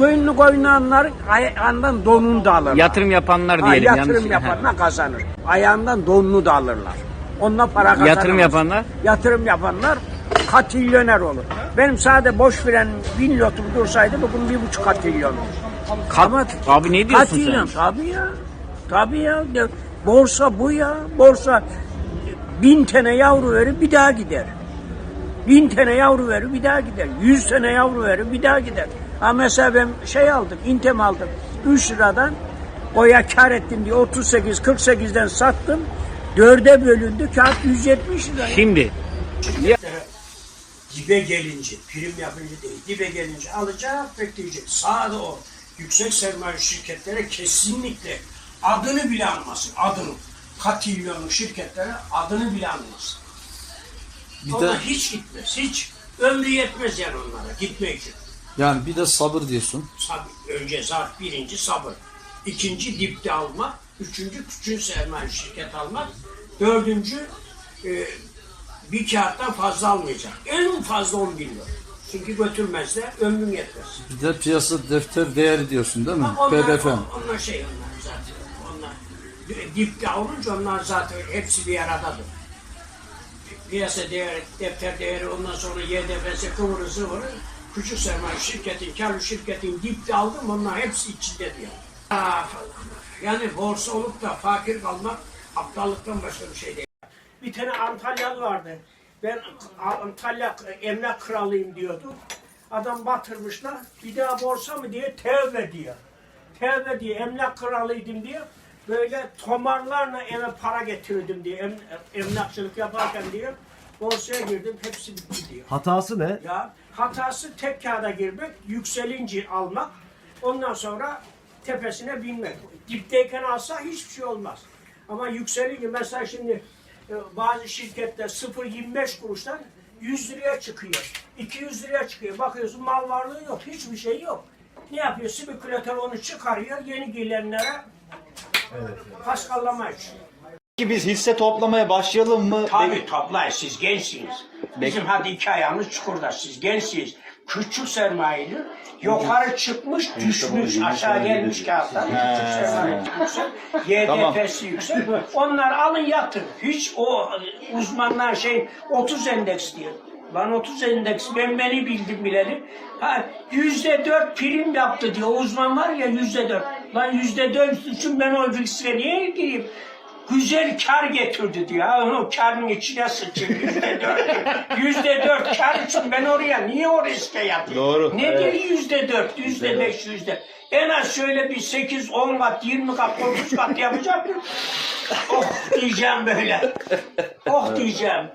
Koyunlu oynayanların ayağından donunu da alırlar. Yatırım yapanlar Ha, diyelim. yatırım yanlış- yapanlar kazanır. Ayağından donunu da alırlar. Onunla para kazanır. Yatırım yapanlar? Yatırım yapanlar katilyoner olur. Benim sade boş veren bin lotum dursaydı bugün bir buçuk katilyon olur. Kat- abi ne diyorsun katilyon, sen? Tabii ya. Tabii ya. Ya, Borsa bu ya. Borsa bin tane yavru verir bir daha gider. Bin tane yavru verir bir daha gider. Yüz tane yavru verir bir daha gider. Ha mesela ben şey aldım, intem aldım. 3 liradan oya kar ettim diye 38 48'den sattım. Dörde bölündü kağıt 170 lira. Şimdi Dibe gelince, prim yapınca değil, dibe gelince alacak, bekleyecek. Sağda o yüksek sermaye şirketlere kesinlikle adını bile almasın, adını. Katilyonlu şirketlere adını bile almasın. Bir Onlar de hiç gitmez, hiç. Ömrü yetmez yani onlara gitmek için. Yani bir de sabır diyorsun. Sabır, önce zat birinci sabır. İkinci dipte almak. Üçüncü küçük sermaye şirket almak. Dördüncü e, bir kağıttan fazla almayacak. En fazla 10 bin lira. Çünkü götürmezse ömrüm yetmez. Bir de piyasa defter değeri diyorsun değil mi? Onlar, PDF. onlar şey onlar zaten. Onlar dipte olunca onlar zaten hepsi bir aradadır. Piyasa değeri, defter değeri ondan sonra YDF'si kıvırı zıvırı küçük sermaye şirketin, karlı şirketin dipte aldım onlar hepsi içinde diyor. Ah, Yani borsa olup da fakir kalmak aptallıktan başka bir şey değil. Bir tane Antalyalı vardı. Ben Antalya emlak kralıyım diyordu. Adam batırmışlar. Bir daha borsa mı diye tevbe diyor. Tevbe diye emlak kralıydım diyor. Böyle tomarlarla eve para getirdim diye em, emlakçılık yaparken diyor. Borsaya girdim hepsi bitti diyor. Hatası ne? Ya hatası tek kağıda girmek, yükselince almak, ondan sonra tepesine binmek. Dipteyken alsa hiçbir şey olmaz. Ama yükselince mesela şimdi e, bazı şirketler 0.25 kuruştan 100 liraya çıkıyor. 200 liraya çıkıyor. Bakıyorsun mal varlığı yok. Hiçbir şey yok. Ne yapıyor? Spekülatör onu çıkarıyor. Yeni gelenlere paskallama için. Ki biz hisse toplamaya başlayalım mı? Tabii toplayın siz gençsiniz. Bizim hadi iki ayağımız çukurda siz gençsiniz. Küçük sermayeli yukarı çıkmış düşmüş aşağı gelmiş kağıtlar. Küçük sermaye yüksek. YDP'si yüksek. Onlar alın yatın. Hiç o uzmanlar şey 30 endeks diyor. Lan 30 endeks ben beni bildim bileli. Ha yüzde dört prim yaptı diyor. Uzman var ya yüzde dört. Lan yüzde dört için ben o riske niye gireyim? Güzel kar getirdi diyor. Ha, Onu karın içine sıçın yüzde dört. Yüzde dört kar için ben oraya niye o riske yatayım? Doğru, Ne evet. diyor yüzde dört, yüzde beş, yüzde. En az şöyle bir sekiz, on kat, yirmi kat, otuz kat yapacaktım. oh diyeceğim böyle. Oh diyeceğim.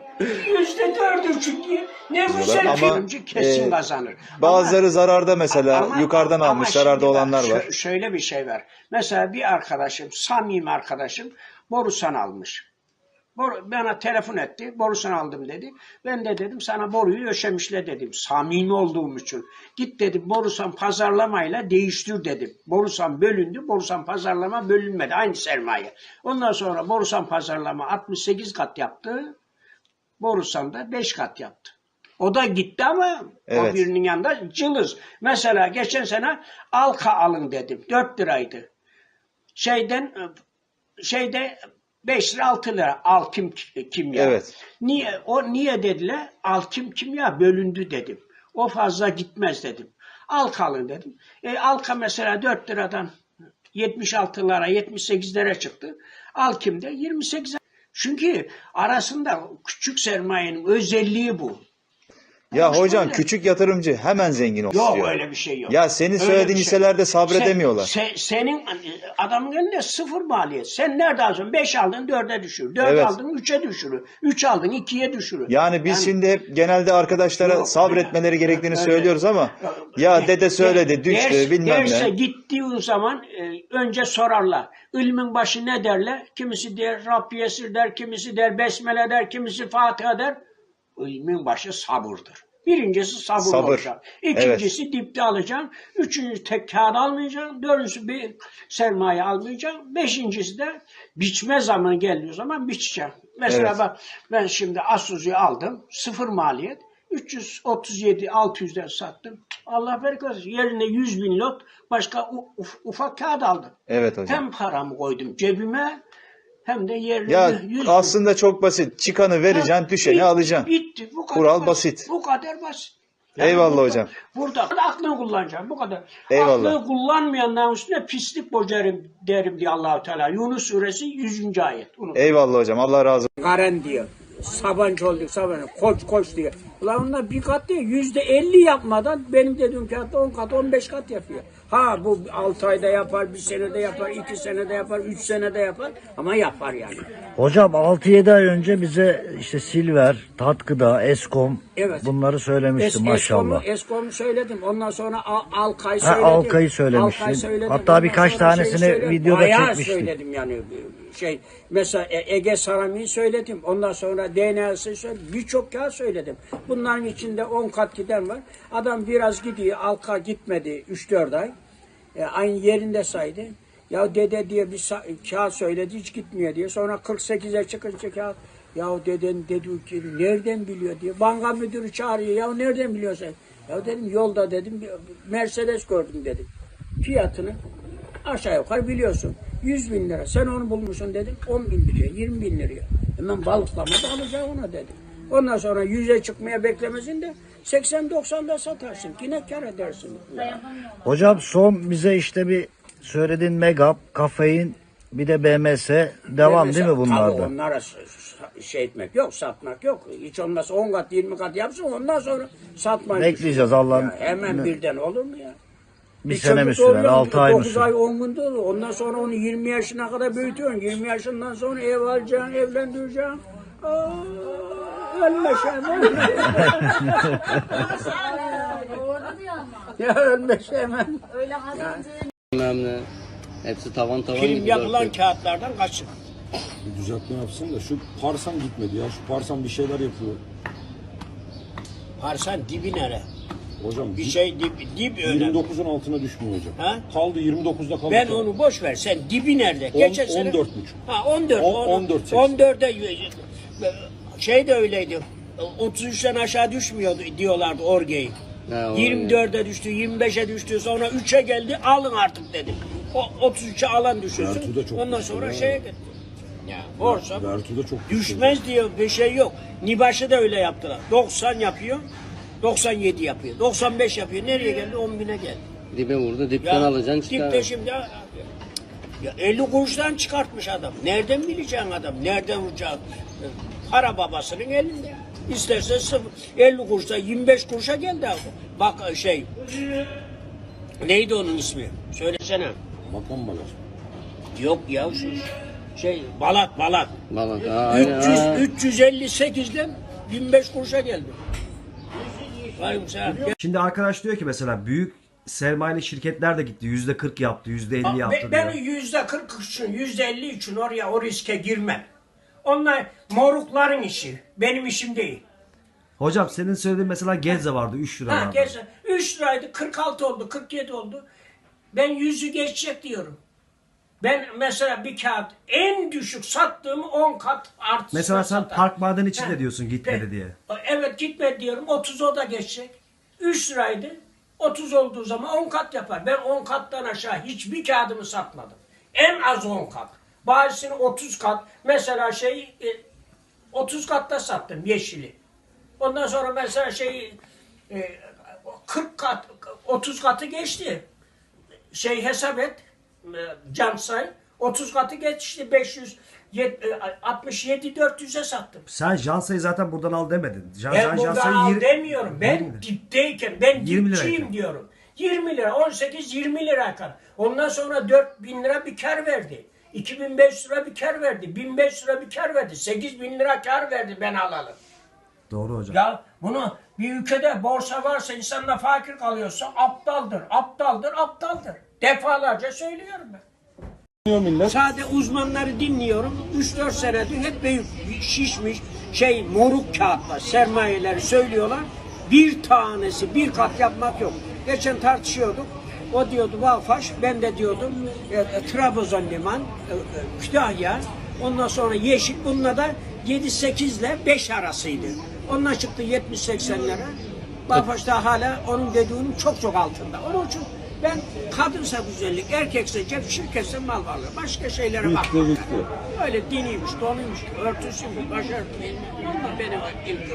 Yüzde dört üçün diye. Ne güzel Ama, filmci kesin e, kazanır. Bazıları zararda mesela Ama- yukarıdan ama almış zararda olanlar var. şö- şöyle bir şey var. Mesela bir arkadaşım, samimi arkadaşım borusan almış. Boru, bana telefon etti. Borusan aldım dedi. Ben de dedim sana boruyu döşemişle dedim. Samimi olduğum için. Git dedim borusan pazarlamayla değiştir dedim. Borusan bölündü. Borusan pazarlama bölünmedi. Aynı sermaye. Ondan sonra borusan pazarlama 68 kat yaptı. Borusan da 5 kat yaptı. O da gitti ama o Evet. birinin yanında cılız. Mesela geçen sene Alka alın dedim. 4 liraydı. Şeyden şeyde 5 lira 6 lira Alkim ki- kimya. Evet. Niye o niye dediler? Alkim kimya bölündü dedim. O fazla gitmez dedim. Alka alın dedim. E, Alka mesela 4 liradan 76'lara 78'lere çıktı. Alkim'de 28 çünkü arasında küçük sermayenin özelliği bu. Ya Konuşma hocam öyle. küçük yatırımcı hemen zengin Yok oluyor. öyle bir şey yok. Ya senin Öyle söylediğin bir şey- hisselerde sabredemiyorlar. Sen, se- senin adamın elinde sıfır maliyet. Sen nerede alıyorsun? 5 aldın 4'e düşür. 4 Evet. aldın 3'e düşürür. 3 aldın 2'ye düşürür. Yani biz şimdi hep genelde arkadaşlara Yok, sabretmeleri gerektiğini öyle. söylüyoruz ama ya dede söyledi düştü Ders- bilmem derse ne. gittiğin zaman e, önce sorarlar. İlmin başı ne derler? Kimisi der Rabbiyesir der, kimisi der Besmele der, kimisi Fatiha der. İlmin başı sabırdır. Birincisi sabır, Sabır. olacak. İkincisi dipte alacaksın. Üçüncüsü tek kağıt almayacaksın. Dördüncüsü bir sermaye almayacaksın. Beşincisi de biçme zamanı geldiği zaman biçeceksin. Mesela Evet. ben şimdi Asus'u aldım. Sıfır maliyet. 337 600'den sattım. Allah bereket versin. Yerine 100 bin lot başka ufak kağıt aldım. Evet hocam. Hem paramı koydum cebime hem de yerine Ya 100 bin. aslında çok basit. Çıkanı vereceksin, Ha, düşeni bit- alacaksın. Bitti. Bu kadar Kural basit. Bu kadar basit. Eyvallah burada, hocam. Burada aklını kullanacağım. Bu kadar. Eyvallah. Aklını kullanmayanların üstüne pislik bocarım derim diye Allahu Teala. Yunus suresi 100. ayet. Unut. Eyvallah hocam. Allah razı olsun. Karen diyor. Sabancı olduk Sabancı. Koç koç diyor. Ulan onlar bir kat değil. Yüzde elli yapmadan benim dediğim kağıtta on kat on beş kat yapıyor. Ha bu altı ayda yapar, bir senede yapar, iki senede yapar, üç senede yapar ama yapar yani. Hocam 6-7 ay önce bize işte Silver, Tatkıda, Eskom Evet. bunları söylemişti Es- maşallah. Eskom'u, Eskom'u söyledim. Ondan sonra Al- Alkay Ha, söyledim. Alkay'ı söylemiştin. Hatta Ondan birkaç sonra şey tanesini videoda Bayağı çekmiştik. söyledim yani. Şey mesela E- Ege Sarami'yi söyledim. Ondan sonra DNA'sı söyledim. Birçok kağıt söyledim. Bunların içinde 10 kat giden var. Adam biraz gidiyor. Alka gitmedi 3-4 ay. E, aynı yerinde saydı. Ya dede diye bir kağıt söyledi hiç gitmiyor diye. Sonra 48'e çıkınca kağıt ya deden dedi ki nereden biliyor diye. Banka müdürü çağırıyor. Ya nereden biliyorsun? Ya dedim yolda dedim Mercedes gördüm dedim. Fiyatını aşağı yukarı biliyorsun. 100 bin lira. Sen onu bulmuşsun dedim. 10 bin liraya, 20 bin liraya. Hemen balıklamada alacağım ona dedim. Ondan sonra 100'e çıkmaya beklemesin de 80-90'da satarsın. Yine kar edersin. Hocam son bize işte bir söylediğin Megap, Kafein bir de BMS devam değil mi Tabii bunlarda? onlara s- s- şey etmek yok, satmak yok. Hiç olmazsa 10 kat, 20 kat yapsın ondan sonra satmayı Bekleyeceğiz. Allah'ın- Hemen birden olur mu ya? Bir sene mi sürer, doğuruyor, 6 ay mı 9 sürer? ay 10 günde olur. Ondan sonra onu 20 yaşına kadar büyütüyorsun. 20 yaşından sonra ev alacaksın, evlendireceksin. Aa, ölme Şemen. Doğru diyor ama. ya ölme Şemen. Öyle hazırlıncı bilmem ne. Hepsi tavan tavan Film gibi yapılan kağıtlardan kaçın. Bir düzeltme yapsın da şu parsan gitmedi ya. Şu parsan bir şeyler yapıyor. Parsan dibi nere? Hocam Bir dip- şey dip, dip önemli. 29'un altına düşmüyor hocam. Ha? Kaldı 29'da kaldı. Ben onu boş ver. Sen dibi nerede? On- Geçen sene 14,5. Ha 14. On- on- 14, 80. 14'e şey de öyleydi. 33'ten aşağı düşmüyordu diyorlardı Orge'yi. Ha, o 24'e düştü, 25'e düştü, sonra 3'e geldi, alın artık dedim. O 33'e alan düşürsün. Vertu'da çok Ondan düştü sonra ya. şeye gitti. Ya borsa Vertu'da çok düşmez diyor bir şey yok. Nibaş'ı da öyle yaptılar. 90 yapıyor, 97 yapıyor, 95 yapıyor. Nereye geldi? 10 bine geldi. Dibe vurdu. Dipten alacaksın çıkar. Dipte şimdi ya, ya 50 kuruştan çıkartmış adam. Nereden bileceksin adam? Nereden vuracaksın? Para babasının elinde. İsterse sıfır. 50 kuruşa 25 kuruşa geldi abi. Bak şey neydi onun ismi? Söylesene. Bakan bagaj. Yok ya şu şey Balat Balat. Ha, aynen. 300 ha. 358'den 25 kuruşa geldi. Şimdi arkadaş diyor ki mesela büyük sermayeli şirketler de gitti. Yüzde 40 yaptı, yüzde 50 yaptı Ben, yüzde 40 için, yüzde 50 için oraya o riske girmem. Onlar morukların işi. Benim işim değil. Hocam senin söylediğin mesela Gezze vardı 3 lira Ha, vardı. geçen 3 liraydı 46 oldu 47 oldu. Ben yüzü geçecek diyorum. Ben mesela bir kağıt en düşük sattığım 10 kat artı. Mesela sen park maden için de diyorsun gitmedi Pe- diye. Evet gitmedi diyorum 30 o da geçecek. 3 liraydı 30 olduğu zaman 10 kat yapar. Ben 10 kattan aşağı hiçbir kağıdımı satmadım. En az 10 kat. Bazısını 30 kat. Mesela şey e, 30 katta sattım yeşili. Ondan sonra mesela şey e, 40 kat 30 katı geçti. Şey hesap et e, can say 30 katı geçti 500 yet- e, 67 400'e sattım. Sen Jansa'yı zaten buradan al demedin. Jan, Ben Jan buradan al yir- demiyorum. Ben 20 lira. dipteyken ben 20 dipçiyim diyorum. 20 lira 18 20 lira kadar. Ondan sonra 4000 lira bir kar verdi. 2500 lira bir kar verdi. 1500 lira bir kar verdi. 8000 lira kar verdi ben alalı. Doğru hocam. Ya bunu bir ülkede borsa varsa insanla fakir kalıyorsa aptaldır, aptaldır, aptaldır. Defalarca söylüyorum ben. Sade uzmanları dinliyorum. 3-4 senedir hep büyük şişmiş şey moruk kağıtlar sermayeleri söylüyorlar. Bir tanesi bir kat yapmak yok. Geçen tartışıyorduk. O diyordu Valfaş, ben de diyordum e, e, Trabzon liman, e, e, Kütahya, ondan sonra Yeşil, bununla da 7-8 ile 5 arasıydı. Ondan çıktı 70-80 lira. Bafaş'ta hala onun dediğinin çok çok altında. Onun için ben kadınsa güzellik, erkekse cep, şirketse mal varlığı. Başka şeylere Bitti, bakmam. bitti. Öyle diniymiş, donuymuş, örtüsü mü, başörtüsü mü? Onlar benim ilgim.